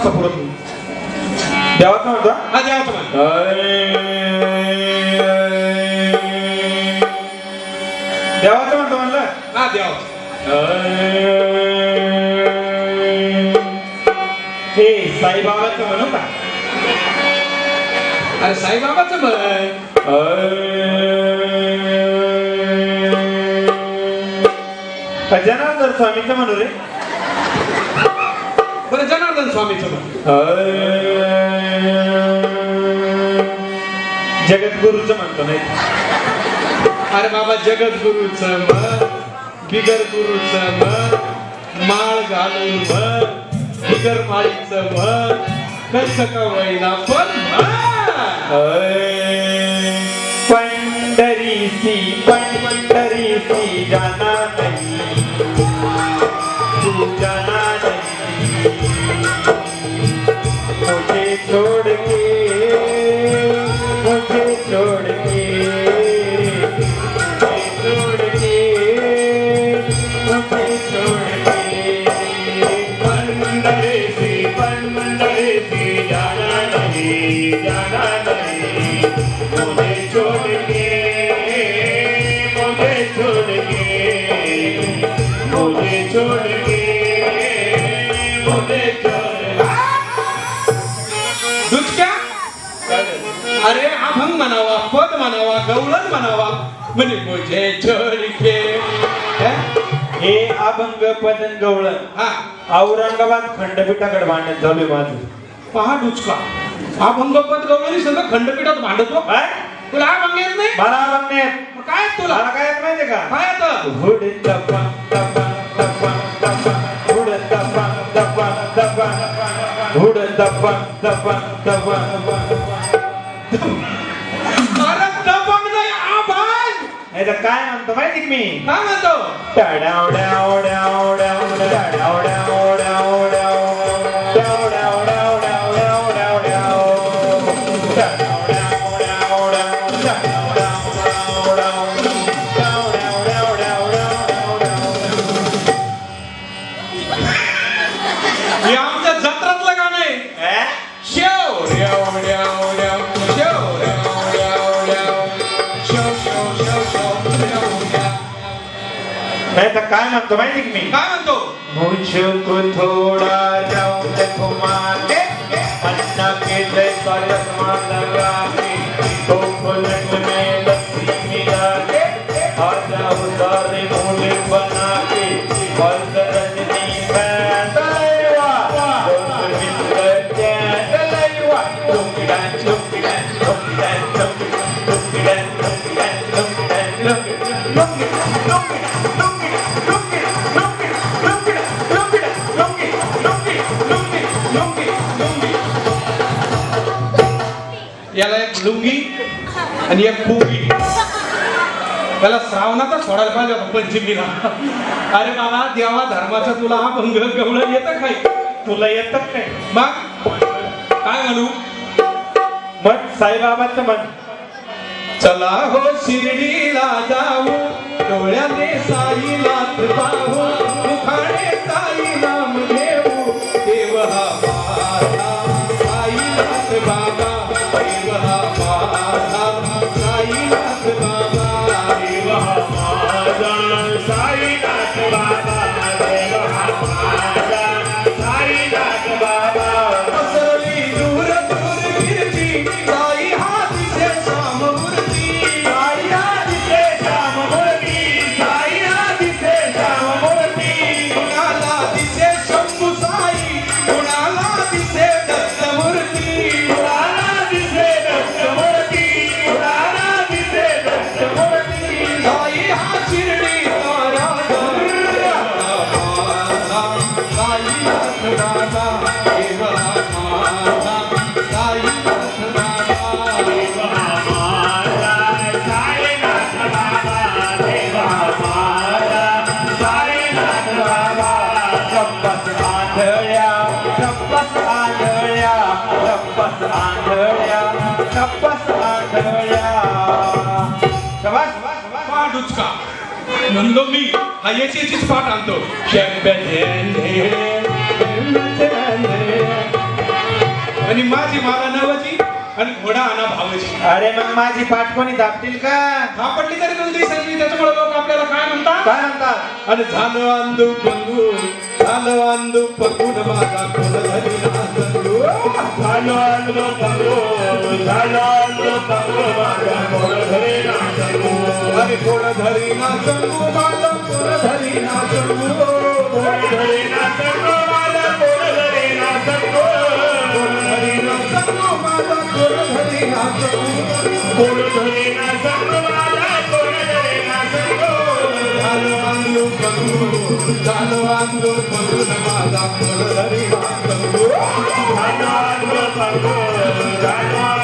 वाजता पुरत देवाचा म्हणतो हा म्हण देवाचं म्हणतो म्हणलं. हा देवाचं हे साईबाबाचं म्हणू का? अरे साईबाबाचं म्हण. जनार्दन स्वामीचं म्हणू रे. बरं जनार्दन स्वामीचं. जगद्गुरूचं म्हणतो नाही अरे बाबा जगद्गुरूचं म्हण बिगर गुरुचं माळ घालून बिगर माळीचं म्हण कसं का वैना पण म्हण पंढरीसी पंढरीसी जाना नहीं. अरे अभंग म्हणावा पद म्हणावा गवळण म्हणावा. म्हणजे मुझे छोडके हे? अभंग पदन गवळण. हा. औरंगाबाद खंडपीठाकडे भांडण चालू आहे माझं. पहा डुचका. अभंग पद गवळणी संघ खंडपीठात भांडतो. काय? तुला अभंग येत नाही? मला अभंग नाही मग काय तुला? मला काय येत माहितीये का? काय येतं? हुड दबा दबा दबा दबा हुड दबा हुड अरे दबंग नाही अभंग नाही तर काय म्हणतो माहिती मी काय म्हणतो डाव डाव डाव डाव डाव डाव नाही तर काय म्हणतो माहिती का मी? काय म्हणतो? मुझको थोड़ा राउंड घुमा के अन्ना के जैसा लुंगी आणि एक पुंगी त्याला श्रावणाचा सोडायला पाहिजे होता पंचमीला. अरे बाबा देवा धर्माचा तुला हा भंग गवळण येतं काय? तुला येतं काय? मग? काय म्हणू? मग साईबाबाचं म्हण. चला हो शिर्डीला जाऊ डोळ्याने साईला पाहू मुखाने साईला म्हणलो मी हा याची याचीच पाठ आणतो. आणि माझी मला नावाची आणि घोडा आणा भावची अरे मग माझी पाठ कोणी दाबतील का? हा पडली तरी तुला दिसायची त्याच्यामुळे लोक आपल्याला काय म्हणतात? काय म्हणतात? आणि झालं अंदू पंगू झालं अंदू पंगून माझा कोण नाचंदू. झालो आलो पंगो झालो पंगो माझा कोण घरी नाचतो अरे कोण नाचंदू माझा कोण. कोण कोण धरी नाचंदू. कोण घरी नाचतो माझा कोण घरी नाचतो झालं अंदू पंगू झालं अंदू पंगून माझा कोण धरी नाचंदू. झालो आलो पंगो झालो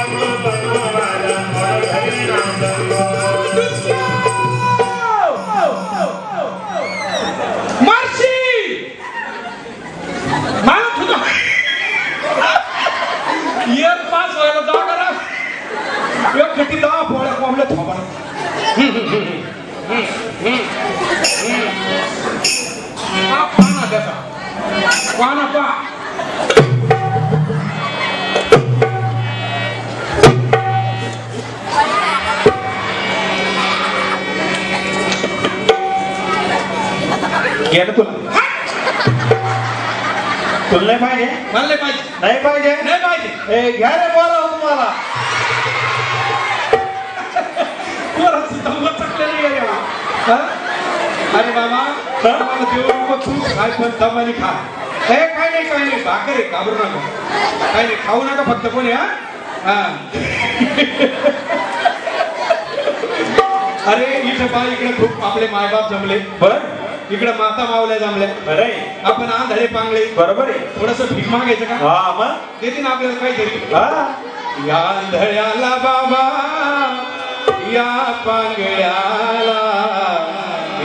पाना त्याचा पाना पा घे ना तुला तुला नाही पाहिजे मला नाही पाहिजे नाही पाहिजे नाही पाहिजे ए घ्या रे बोला तुम्हाला पोराचं सुद्धा मग चांगलं नाही आहे याला. हा? अरे बाबा मला देऊ नको तू काय पण दमाने खा हे काय नाही काय नाही भाकर आहे घाबरू नका काय नाही खाऊ नका फक्त कोणी हा हा अरे इथं बा इकडे खूप आपले मायबाप जमले बर इकडे माता मावल्या जमल्या बरं आपण आंधळे पांगळे बरोबर आहे थोडस भीक मागायचं का हा मग? देते ना आपल्याला काहीतरी हा या आंधळ्याला बाबा या पांगळ्याला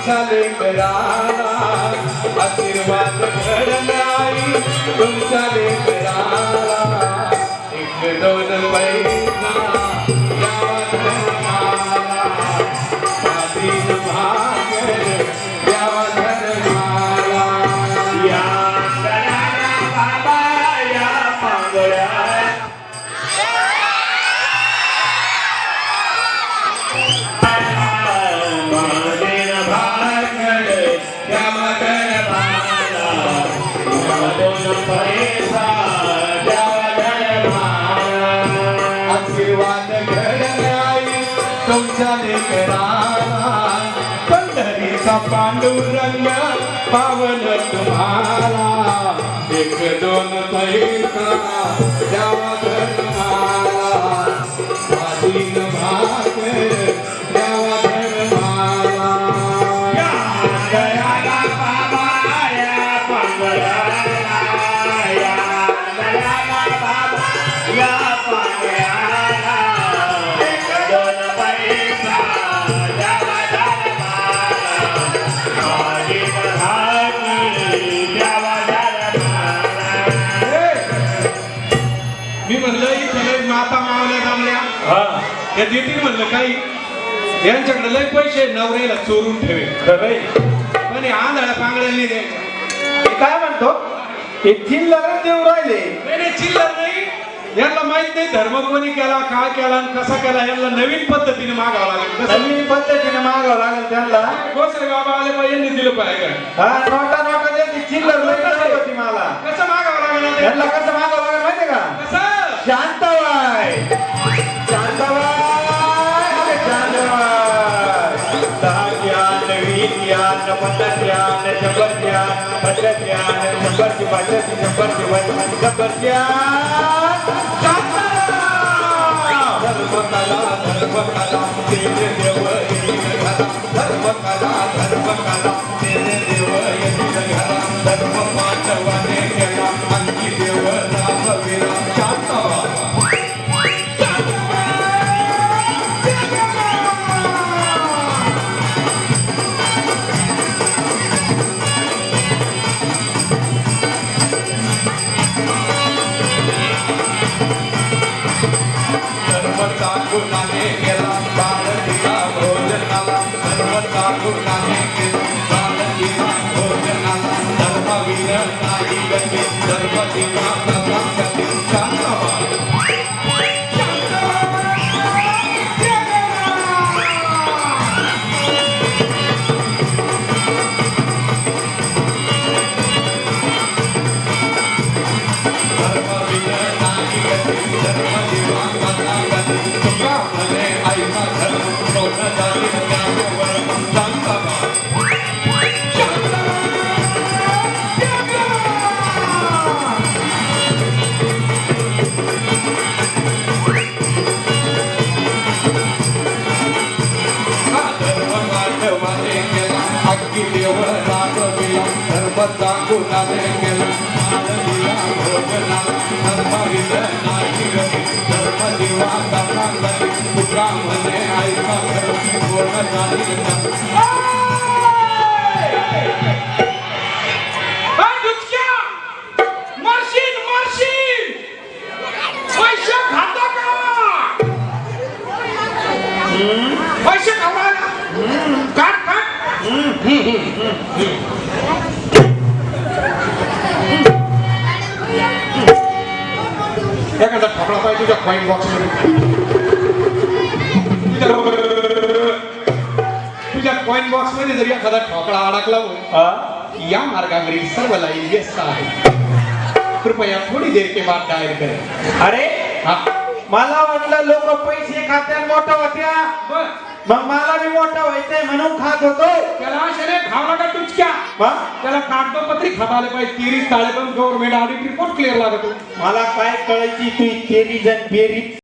तुमच्या आशीर्वाद घडन तुमच्या लेकराला. एक दोन पैसा द्यावा भाग पंढरीचा पांडुरंग पावन तुम्हाला. एक दोन पैसा द्यावा धर्मा देतील म्हणलं काही. यांच्याकडे लय पैसे नवऱ्याला चोरून ठेवे खरंय पण आंधळ्या पांगड्यांनी द्यायचे. काय म्हणतो? हे लग्न देऊ राहिले. नाही नाही, चिल्लर नाही. यांना माहीत नाही धर्म कोणी केला काय केला आणि कसा केला यांना नवीन पद्धतीने मागावं लागेल. कसं? नवीन पद्धतीने मागावं लागेल त्यांना. गोसरे बाबा आले पाहिजे यांनी दिलं पाहिजे. हा नोटा नोटा देते चिल्लर होती मला. कसं मागावं लागेल? यांना कसं मागावं लागेल माहितीये का? कसं? दहा ज्ञान वीस ज्ञान पन्नास ज्ञान शंभर ज्ञान पन्नास ज्ञान शंभरची पन्नास शंभरची पन्नास शंभर ज्ञान शांतबाई! धर्म कला धर्म कला तेने देव येईल घरा धर्म कला धर्म कला तेने देव केवळ रागविला केला मानविला भोजना धर्म नाही गती धर्म तुका म्हणे ऐका पूर्ण झाली पैसे का पैसे खावायला काट काट एखादा ठोकळा पाहिजे तुझ्या कॉईन बॉक्समध्ये तुझ्या- कॉईन जरी एखादा ठोकळा अडकला हो? या मार्गावरील सर्व लाईन व्यस्त आहे कृपया थोडी देर के बाद डायल करें अरे हा मला वाटलं लोक पैसे खात्यात मोठं होत्या मग मला बी मोठं व्हायचंय म्हणून खात होतो. त्याला शरे खावला का तुझक्या हा? त्याला कागदपत्री खाताले पाहिजे तिरीस ताळे पण गव्हर्नमेंट ऑडिट रिपोर्ट क्लिअर लागतो. मला काय कळायची तू तेरी जण बेरी?